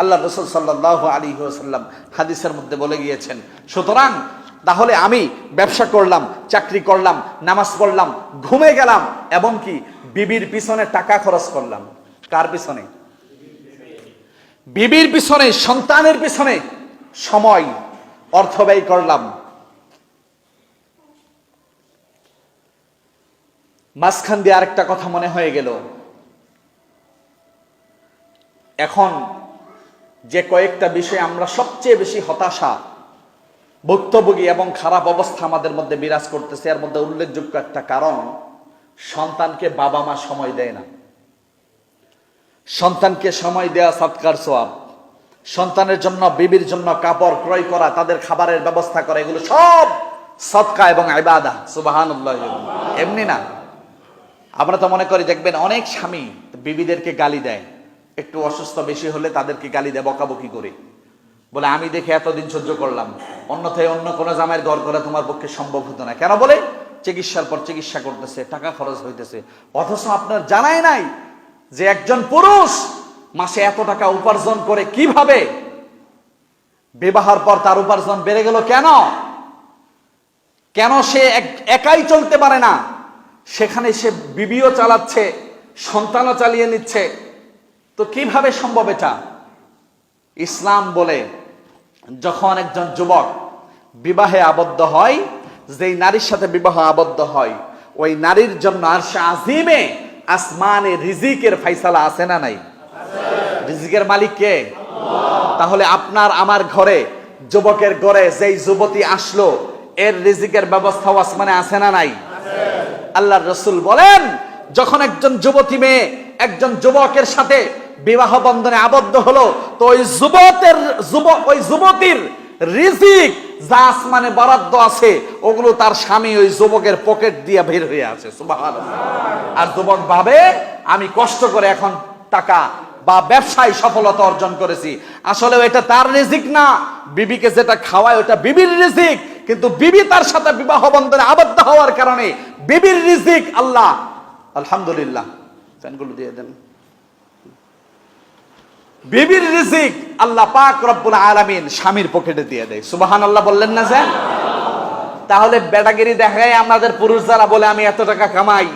আল্লাহ রসুল সাল্লাহ আলী সাল্লাম হাদিসের মধ্যে বলে গিয়েছেন, সুতরাং তাহলে আমি ব্যবসা করলাম, চাকরি করলাম, নামাজ পড়লাম, ঘুমে গেলাম, এমনকি বিবির পিছনে টাকা খরচ করলাম। কার পিছনে? বিবির পিছনে, সন্তানের পিছনে সময়, অর্থ ব্যয় করলাম। মাঝখান দিয়ে আরেকটা কথা মনে হয়ে গেল। এখন যে কয়েকটা বিষয়ে আমরা সবচেয়ে বেশি হতাশা, ভুক্তভোগী এবং খারাপ অবস্থা আমাদের মধ্যে বিরাজ করতেছে, এর মধ্যে উল্লেখযোগ্য একটা কারণ, সন্তানকে বাবা মা সময় দেয় না। সন্তানকে সময় দেয়া সৎকার সোয়াব। সন্তানের জন্য, বিবির জন্য কাপড় ক্রয় করা, তাদের খাবারের ব্যবস্থা করা, এগুলো সব সৎকা এবং আইবাদা সুবাহান এমনি না। আমরা তো মনে করি, দেখবেন অনেক স্বামী বিবিদেরকে গালি দেয়। একটু অসুস্থ বেশি হলে তাদেরকে গালি দেয়, বকাবকি করে। বলে, আমি দেখে এতদিন সহ্য করলাম। অন্যথায় অন্য কোনো জামাইয়ের ঘর করা তোমার পক্ষে সম্ভব হতো না। কেন বলে? চিকিৎসার পর চিকিৎসা করতেছে, টাকা খরচ হইতেছে। অথচ আপনার জানাই নাই যে একজন পুরুষ মাসে এত টাকা উপার্জন করে কীভাবে? বিবাহর পর তার উপার্জন বেড়ে গেল কেন? কেন সে এক- একাই চলতে পারে না? সেখানে সে বিবিও চালাচ্ছে, সন্তানও চালিয়ে নিচ্ছে। তো কীভাবে সম্ভব এটা? ইসলাম বলে, যখন একজন যুবক বিবাহে আবদ্ধ হয়, যেই নারীর সাথে বিবাহ আবদ্ধ হয়, ওই নারীর জন্য আর আজিমে আসমানে রিজিকের ফাইসালা আছে না নাই? রিজিকের মালিক কে? তাহলে আপনার আমার ঘরে, যুবকের ঘরে যেই যুবতী আসলো, এর রিজিকের ব্যবস্থাও আসমানে আছে না নাই? আল্লাহ রসুল বলেন, যখন একজন যুবতী মেয়ে একজন যুবকের সাথে বিবাহ বন্ধনে আবদ্ধ হলো, তো ওই যুবকের, যুবক, ওই যুবতীর রিজিক, যা আসমানে বরাদ্দ আছে, ওগুলো তার স্বামী ওই যুবকের পকেট দিয়ে বের হয়ে আছে আর যুবক ভাবে, আমি কষ্ট করে এখন টাকা বা ব্যবসায় সফলতা অর্জন করেছি। আসলে এটা তার রিজিক না, বিবিকে যেটা খাওয়ায় ওটা বিবির রিজিক, কিন্তু বিবি তার সাথে বিবাহ বন্ধনে আবদ্ধ হওয়ার কারণে বিবির রিজিক আল্লাহ, আলহামদুলিল্লাহ। ফ্যানগুলো দিয়ে দেন। বিবির রিজিক আল্লাহ পাক রব্বুল আলামিন স্বামীর পকেটে দিয়ে দেয়। সুবাহান আল্লাহ বললেন না যে? তাহলে বেটাগিরি দেখায় আমাদের পুরুষ যারা বলে, আমি এত টাকা কামাই।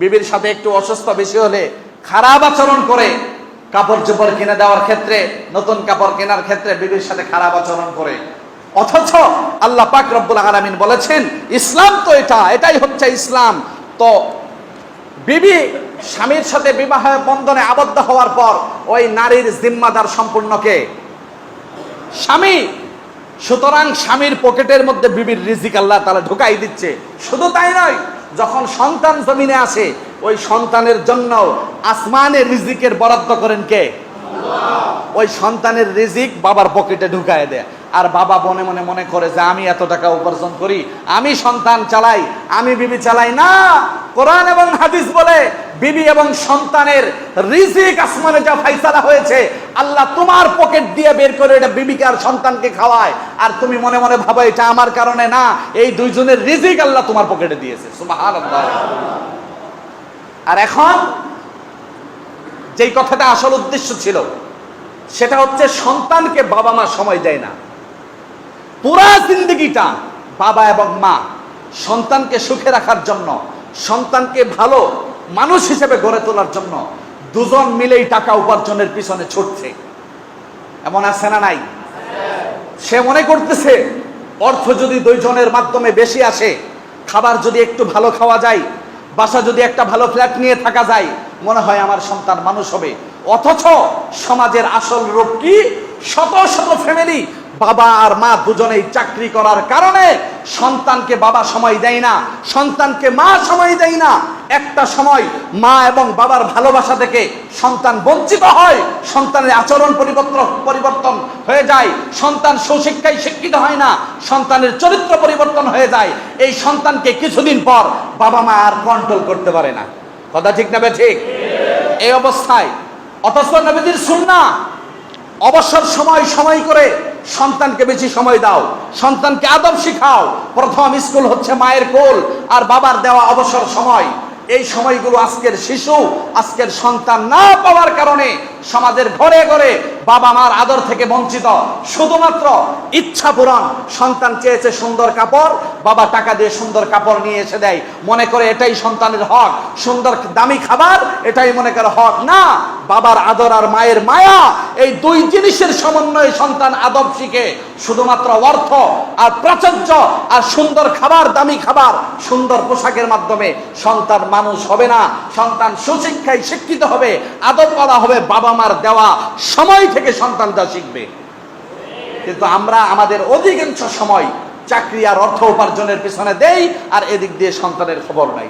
বিবির সাথে একটু অসুস্থ বেশি হলে খারাপ আচরণ করে কাপড় চোপড় কিনে দেওয়ার ক্ষেত্রে, নতুন কাপড় কেনার ক্ষেত্রে বিবির সাথে খারাপ আচরণ করে। অথচ আল্লাহ পাক রব্বুল আলামিন বলেছেন, ইসলাম তো এটা, এটাই হচ্ছে ইসলাম। তো বিবি স্বামীর সাথে বিবাহ বন্ধনে আবদ্ধ হওয়ার পর ওই নারীর জিম্মাদার সম্পূর্ণকে। স্বামী, সুতরাং স্বামীর পকেটের মধ্যে বিবির রিজিক আল্লাহ তারা ঢুকাই দিচ্ছে। শুধু তাই নয়, যখন সন্তান জমিনে আসে, ওই সন্তানের জন্য আসমানের রিজিকের বরাদ্দ করেন কে? ওই সন্তানের রিজিক বাবার পকেটে ঢুকায় দেয়। আর বাবা মনে মনে মনে করে যে, আমি এত টাকা উপার্জন করি, আমি সন্তান চালাই, আমি বিবি চালাই না। কোরআন এবং হাদিস বলে বিবি এবং সন্তানের রিজিক আসমানে যা ফাইসালা হয়েছে, আল্লাহ তোমার পকেট দিয়ে বের করে এটা বিবিকে আর সন্তানকে খাওয়ায়। আর তুমি মনে মনে ভাবো, এটা আমার কারণে না, এই দুইজনের রিজিক আল্লাহ তোমার পকেটে দিয়েছে। আর এখন যেই কথাটা আসল উদ্দেশ্য ছিল, সেটা হচ্ছে সন্তানকে বাবা মা সময় দেয় না। পুরা জিন্দগিটা বাবা এবং মা সন্তানকে সুখে রাখার জন্য সন্তানকে ভালো মানুষ হিসেবে গড়ে তোলার জন্য দুজন মিলেই টাকা উপার্জনের পিছনে ছুটছে। এমন আছে না নাই? সে মনে করতেছে, অর্থ যদি দুইজনের মাধ্যমে বেশি আসে, খাবার যদি একটু ভালো খাওয়া যায়, বাসা যদি একটা ভালো ফ্ল্যাট নিয়ে থাকা যায়, মনে হয় আমার সন্তান মানুষ হবে। অথচ সমাজের আসল রূপ কি? শত শত ফ্যামিলি বাবা আর মা দুজনেই চাকরি করার কারণে সন্তানকে বাবা সময় দেয় না, সন্তানকে মা সময় দেয় না। একটা সময় মা এবং বাবার ভালোবাসা থেকে সন্তান বঞ্চিত হয়, সন্তানের আচরণ পরিবর্তন পরিবর্তন হয়ে যায়, সন্তান সুশিক্ষায় শিক্ষিত হয় না, সন্তানের চরিত্র পরিবর্তন হয়ে যায়। এই সন্তানকে কিছুদিন পর বাবা মা আর কন্ট্রোল করতে পারে না। কথা ঠিক না ঠিক? এই অবস্থায় অথচ নবীজির সুন্না অবসর সময় সময় করে সন্তানকে বেশি সময় দাও, সন্তানকে আদব শিখাও। প্রথম স্কুল হচ্ছে মায়ের কোল, আর বাবার দেওয়া অবসর সময়। এই সময়গুলো আজকের শিশু, আজকের সন্তান না পাওয়ার কারণে সমাজের ঘরে ঘরে বাবা মার আদর থেকে বঞ্চিত। শুধুমাত্র ইচ্ছা পূরণ, সন্তান চেয়েছে সুন্দর কাপড়, বাবা টাকা দিয়ে সুন্দর কাপড় নিয়ে এসে দেয়। মনে করে এটাই সন্তানের হক, সুন্দর দামি খাবার, এটাই মনে করে হক। না বাবার আদর আর মায়ের মায়া, এই দুই জিনিসের সমন্বয়ে সন্তান আদব শিখে। শুধুমাত্র অর্থ আর প্রাচুর্য আর সুন্দর খাবার, দামি খাবার, সুন্দর পোশাকের মাধ্যমে সন্তান মানুষ হবে না। সন্তান সুশিক্ষায় শিক্ষিত হবে, আদব করা হবে বাবা মার দেওয়া সময় থেকে সন্তান যা শিখবে। কিন্তু আমরা আমাদের অধিকাংশ সময় চাকরি আর অর্থ উপার্জনের পিছনে দেই, আর এদিক দিয়ে সন্তানের খবর নাই।